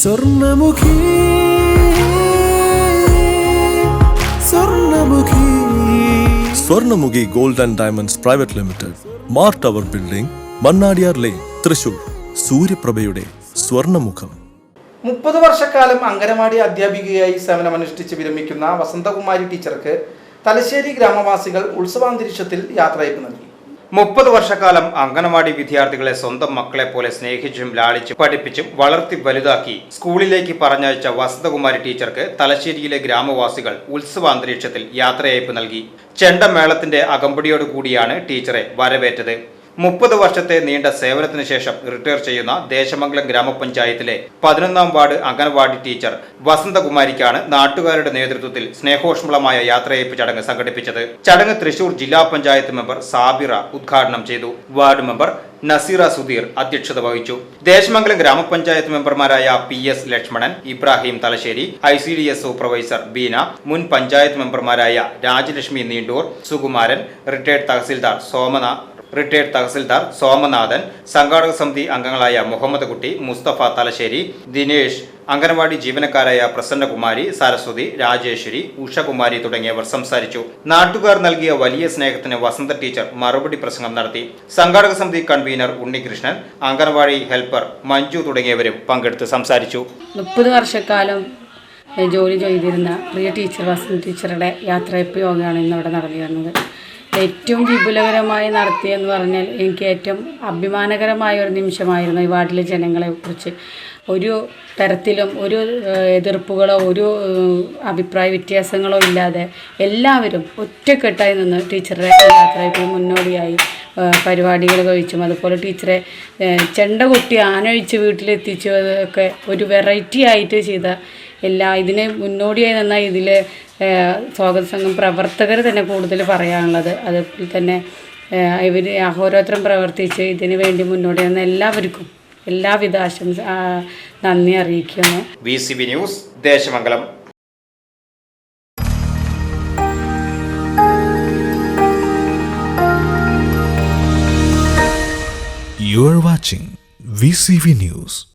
Swarnamukhi Swarnamukhi. Swarnamukhi gold and diamonds private limited Mar tower building Mannadiyar lane Thrissur. സൂര്യപ്രഭയുടെ സ്വർണമുഖം. മുപ്പത് വർഷക്കാലം അംഗനവാടി അധ്യാപികയായി സേവനമനുഷ്ഠിച്ച് വിരമിക്കുന്ന വസന്തകുമാരി ടീച്ചർക്ക് തലശ്ശേരി ഗ്രാമവാസികൾ ഉത്സവാന്തരീക്ഷത്തിൽ യാത്രയപ്പ് നൽകി. മുപ്പത് വർഷക്കാലം അംഗനവാടി വിദ്യാർത്ഥികളെ സ്വന്തം മക്കളെ പോലെ സ്നേഹിച്ചും ലാളിച്ചും പഠിപ്പിച്ചും വളർത്തി വലുതാക്കി സ്കൂളിലേക്ക് പറഞ്ഞയച്ച വസന്തകുമാരി ടീച്ചർക്ക് തലശ്ശേരിയിലെ ഗ്രാമവാസികൾ ഉത്സവാന്തരീക്ഷത്തിൽ യാത്രയയപ്പ് നൽകി. ചെണ്ടമേളത്തിന്റെ അകമ്പടിയോടുകൂടിയാണ് ടീച്ചറെ വരവേറ്റത്. മുപ്പത് വർഷത്തെ നീണ്ട സേവനത്തിന് ശേഷം റിട്ടയർ ചെയ്യുന്ന ദേശമംഗലം ഗ്രാമപഞ്ചായത്തിലെ പതിനൊന്നാം വാർഡ് അംഗൻവാടി ടീച്ചർ വസന്തകുമാരിക്കാണ് നാട്ടുകാരുടെ നേതൃത്വത്തിൽ സ്നേഹോഷ്മളമായ യാത്രയയപ്പ് ചടങ്ങ് സംഘടിപ്പിച്ചത്. ചടങ്ങ് തൃശൂർ ജില്ലാ പഞ്ചായത്ത് മെമ്പർ സാബിറ ഉദ്ഘാടനം ചെയ്തു. വാർഡ് മെമ്പർ നസീറ സുധീർ അധ്യക്ഷത വഹിച്ചു. ദേശമംഗലം ഗ്രാമപഞ്ചായത്ത് മെമ്പർമാരായ P S Lakshmanan Ibrahim Thalassery I C D S supervisor Beena മുൻ പഞ്ചായത്ത് മെമ്പർമാരായ രാജലക്ഷ്മി നീണ്ടൂർ സുകുമാരൻ റിട്ടയർഡ് തഹസിൽദാർ സോമന റിട്ടയർഡ് തഹസിൽദാർ സോമനാഥൻ സംഘാടക സമിതി അംഗങ്ങളായ മുഹമ്മദ് കുട്ടി മുസ്തഫ തലശ്ശേരി ദിനേഷ് അംഗനവാടി ജീവനക്കാരായ പ്രസന്നകുമാരി സരസ്വതി രാജേശ്വരി ഉഷകുമാരി തുടങ്ങിയവർ സംസാരിച്ചു. നാട്ടുകാർ നൽകിയ വലിയ സ്നേഹത്തിന് വസന്ത ടീച്ചർ മറുപടി പ്രസംഗം നടത്തി. സംഘാടക സമിതി കൺവീനർ ഉണ്ണികൃഷ്ണൻ അംഗനവാടി ഹെൽപ്പർ മഞ്ജു തുടങ്ങിയവരും പങ്കെടുത്ത് സംസാരിച്ചു. മുപ്പത് വർഷക്കാലം ജോലി ചെയ്തിരുന്ന പ്രിയ ടീച്ചർ വസന്ത ടീച്ചറുടെ യാത്രയപ്പ് യോഗമാണ് ഇന്നിവിടെ നടന്നു വരുന്നത്. ഏറ്റവും വിപുലകരമായി നടത്തിയെന്ന് പറഞ്ഞാൽ എനിക്ക് ഏറ്റവും അഭിമാനകരമായ ഒരു നിമിഷമായിരുന്നു ഈ വാർഡിലെ ജനങ്ങളെ കുറിച്ച്. ഒരു തരത്തിലും ഒരു എതിർപ്പുകളോ ഒരു അഭിപ്രായ വ്യത്യാസങ്ങളോ ഇല്ലാതെ എല്ലാവരും ഒറ്റക്കെട്ടായി നിന്ന് ടീച്ചറുടെ യാത്രയ്ക്ക് മുന്നോടിയായി പരിപാടികൾ കഴിച്ചും അതുപോലെ ടീച്ചറെ ചെണ്ട കൊട്ടി ആനൊഴിച്ച് വീട്ടിലെത്തിച്ചു അതൊക്കെ ഒരു വെറൈറ്റി ആയിട്ട് ചെയ്ത എല്ലാ ഇതിന് മുന്നോടിയായി നിന്ന ഇതിൽ സ്വാഗത സംഘം പ്രവർത്തകർ തന്നെ കൂടുതൽ പറയാനുള്ളത്. അതുപോലെ തന്നെ ഇവർ അഹോരാത്രം പ്രവർത്തിച്ച് ഇതിനു വേണ്ടി മുന്നോടി വന്ന എല്ലാവർക്കും എല്ലാവിധ ആശംസ നന്ദി അറിയിക്കുന്നു. V C B news Desamangalam. You are watching VCV News.